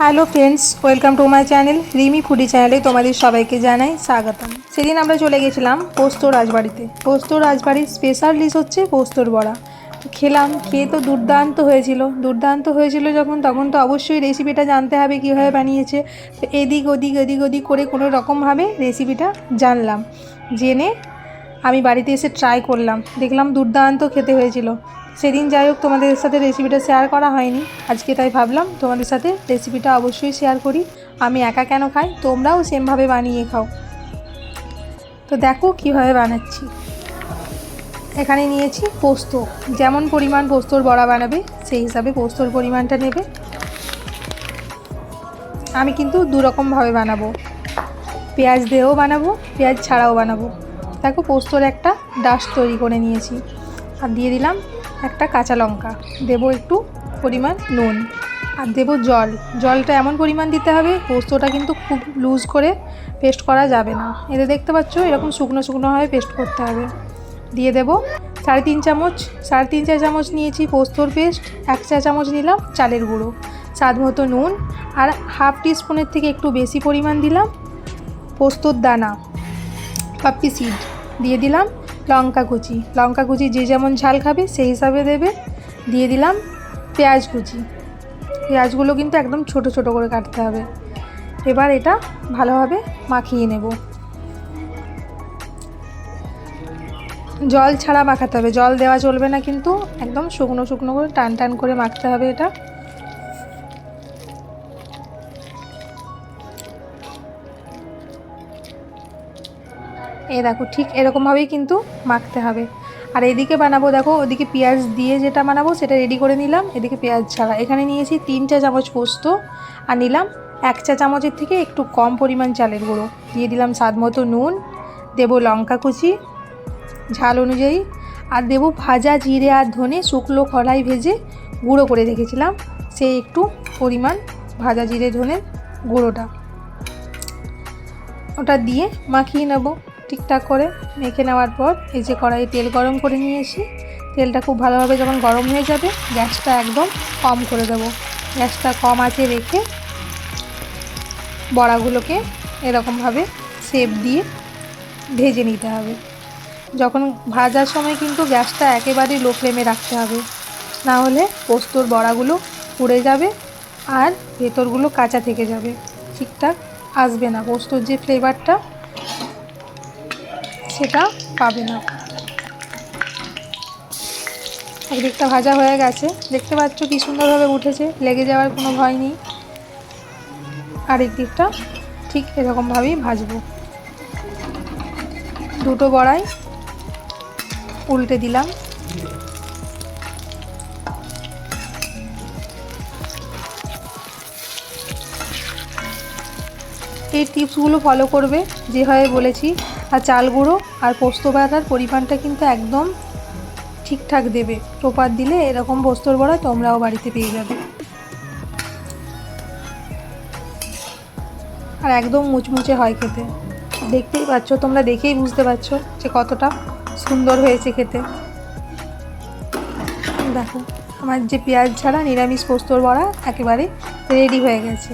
Hello friends welcome to my channel Rimi foodie চ্যানেলে তোমাদের সবাইকে জানাই স্বাগতম। সেদিন আমরা চলে গেছিলাম পোস্ত রাজবাড়িতে। পোস্ত রাজবাড়ির স্পেশাল ডিশ হচ্ছে পোস্তর বড়া। খেলাম, খেয়ে তো দুর্দান্ত হয়েছিল। দুর্দান্ত হয়েছিল যখন, তখন তো অবশ্যই রেসিপিটা জানতে হবে কীভাবে বানিয়েছে। এদিক ওদিক এদিক ওদিক করে কোনো রকমভাবে রেসিপিটা জানলাম। জেনে আমি বাড়িতে এসে ট্রাই করলাম। দেখলাম দুর্দান্ত খেতে হয়েছিল। সেদিন যাই হোক, তোমাদের সাথে রেসিপিটা শেয়ার করা হয়নি। আজকে তাই ভাবলাম তোমাদের সাথে রেসিপিটা অবশ্যই শেয়ার করি। আমি একা কেন খাই? তোমরাও সেমভাবে বানিয়ে খাও। তো দেখো কীভাবে বানাচ্ছি। এখানে নিয়েছি পোস্ত। যেমন পরিমাণ পোস্তর বড়া বানাবে, সেই হিসাবে পোস্তর পরিমাণটা নেবে। আমি কিন্তু দুরকমভাবে বানাবো। পেঁয়াজ দিয়েও বানাবো, পেঁয়াজ ছাড়াও বানাবো। দেখো পোস্তর একটা ডাশ তৈরি করে নিয়েছি। আর দিয়ে দিলাম একটা কাঁচা লঙ্কা। দেবো একটু পরিমাণ নুন। আর দেবো জল। জলটা এমন পরিমাণ দিতে হবে, পোস্তটা কিন্তু খুব লুজ করে পেস্ট করা যাবে না। এতে দেখতে পাচ্ছ এরকম শুকনো শুকনোভাবে পেস্ট করতে হবে। দিয়ে দেবো সাড়ে তিন চামচ, সাড়ে তিন চা চামচ নিয়েছি পোস্তর পেস্ট এক চা চামচ নিলাম চালের গুঁড়ো। স্বাদ মতো নুন। আর হাফ টিস্পুনের থেকে একটু বেশি পরিমাণ দিলাম পোস্তর দানা, পাপ্পি সিড দিয়ে দিলাম লঙ্কা কুচি। লঙ্কা কুচি যে যেমন ঝাল খাবে সেই হিসাবে দেবে। দিয়ে দিলাম পেঁয়াজ কুচি। পেঁয়াজগুলো কিন্তু একদম ছোট ছোট করে কাটতে হবে। এবার এটা ভালোভাবে মাখিয়ে নেব। জল ছাড়া মাখাতে হবে। জল দেওয়া চলবে না কিন্তু একদম শুকনো শুকনো করে টান টান করে মাখতে হবে এটা। এই দেখো, ঠিক এরকমভাবেই কিন্তু মাখতে হবে। আর এদিকে বানাবো, দেখো, ওদিকে পেঁয়াজ দিয়ে যেটা বানাবো সেটা রেডি করে নিলাম। এদিকে পেঁয়াজ ছাড়া। এখানে নিয়েছি তিন চা চামচ পোস্ত আর নিলাম এক চা চামচের থেকে একটু কম পরিমাণ চালের গুঁড়ো। দিয়ে দিলাম স্বাদ মতো নুন, দেবো লঙ্কা কুচি, ঝাল অনুযায়ী, আর দেবো ভাজা জিরে আর ধনে শুকনো কড়াই ভেজে গুঁড়ো করে রেখেছিলাম। সেই একটু পরিমাণ ভাজা জিরে ধনে গুঁড়োটা। ওটা দিয়ে মাখিয়ে নেব। ঠিকঠাক করে মেখে নেওয়ার পর এই যে কড়াইয়ে তেল গরম করে নিয়েছি। তেলটা খুব ভালোভাবে যখন গরম হয়ে যাবে, গ্যাসটা একদম কম করে দেবো। গ্যাসটা কম আছে রেখে বড়াগুলোকে এরকমভাবে শেপ দিয়ে ভেজে নিতে হবে। যখন ভাজার সময় কিন্তু গ্যাসটা একেবারেই লো ফ্লেমে রাখতে হবে। না হলে পোস্তর বড়াগুলো পুড়ে যাবে আর ভেতরগুলো কাঁচা থেকে যাবে। ঠিকঠাক আসবে না। পোস্তর যে ফ্লেভারটা সেটা পাবে না। একদিকটা ভাজা হয়ে গেছে। দেখতে পাচ্ছ কি সুন্দরভাবে উঠেছে। লেগে যাওয়ার কোনো ভয় নেই। আরেক দিকটা ঠিক এরকমভাবেই ভাজবো। দুটো বড়াই, উল্টে দিলাম। এই টিপসগুলো ফলো করবে, যেভাবে বলেছি। আর চাল গুঁড়ো আর পোস্ত বাটার পরিমাণটা কিন্তু একদম ঠিকঠাক দেবে। প্রপার দিলে এরকম পোস্তর বড়া তোমরাও বাড়িতে পেয়ে যাবে। আর একদম মুচমুচে হয় খেতে। দেখতেই পাচ্ছ, তোমরা দেখেই বুঝতে পারছ যে কতটা সুন্দর হয়েছে খেতে। দেখো, আমার যে পেঁয়াজ ছাড়া নিরামিষ পোস্তর বড়া একেবারে রেডি হয়ে গেছে।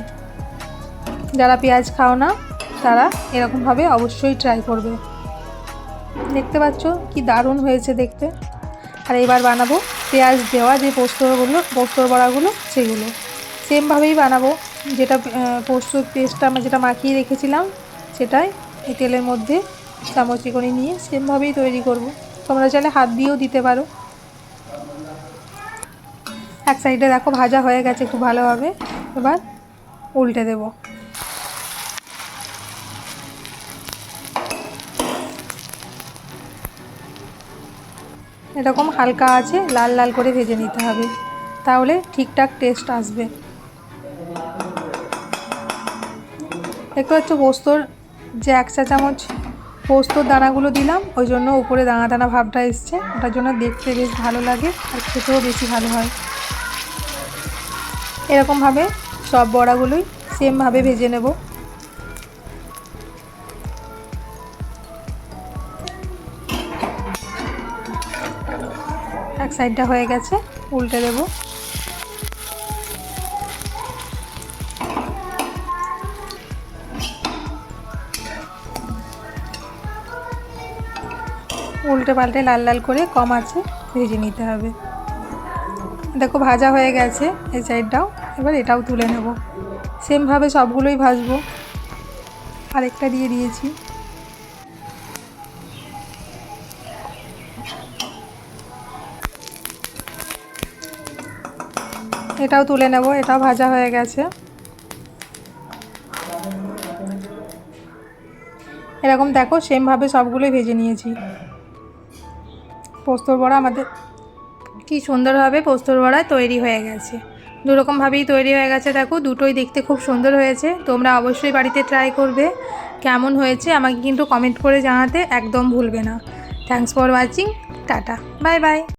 যারা পেঁয়াজ খাও না, তারা এরকমভাবে অবশ্যই ট্রাই করবে। দেখতে পাচ্ছ কি দারুণ হয়েছে দেখতে। আর এবার বানাবো পেঁয়াজ দেওয়া, যে পোস্তগুলো পোস্তর বড়াগুলো, সেগুলো। সেমভাবেই বানাবো। যেটা পোস্ত পেস্টটা আমরা যেটা মাখিয়ে রেখেছিলাম, সেটাই এই তেলের মধ্যে চামচি করে নিয়ে সেমভাবেই তৈরি করব। তোমরা চাইলে হাত দিয়েও দিতে পারো। এক সাইডে দেখো ভাজা হয়ে গেছে খুব ভালোভাবে। এবার উল্টে দেবো। এরকম হালকা আছে, লাল লাল করে ভেজে নিতে হবে। তাহলে ঠিকঠাক টেস্ট আসবে। একটু হচ্ছে পোস্তর, যে এক চা চামচ পোস্তর দানাগুলো দিলাম, ওই জন্য উপরে দানা দানা ভাবটা এসছে। ওটার জন্য দেখতে বেশ ভালো লাগে, আর খেতেও বেশি ভালো হয়। এরকমভাবে সব বড়াগুলোই সেমভাবে ভেজে নেব। এক সাইডটা হয়ে গেছে, উল্টে দেব। উল্টে পাল্টে লাল লাল করে কম আছে, ভেজে নিতে হবে। দেখো, ভাজা হয়ে গেছে এই সাইডটাও। এবার এটাও তুলে নেব। সেমভাবে সবগুলোই ভাজবো। আরেকটা দিয়ে দিয়েছি। এটাও তুলে নেব এটাও ভাজা হয়ে গেছে। এরকম দেখো, সেমভাবে সবগুলোই ভেজে নিয়েছি। পোস্তর বড়া আমাদের, কি সুন্দরভাবে পোস্তর বড়া তৈরি হয়ে গেছে। দুরকমভাবেই তৈরি হয়ে গেছে, দেখো, দুটোই দেখতে খুব সুন্দর হয়েছে। তোমরা অবশ্যই বাড়িতে ট্রাই করবে, কেমন হয়েছে আমাকে কিন্তু কমেন্ট করে জানাতে একদম ভুলবে না। Thanks for watching tata bye bye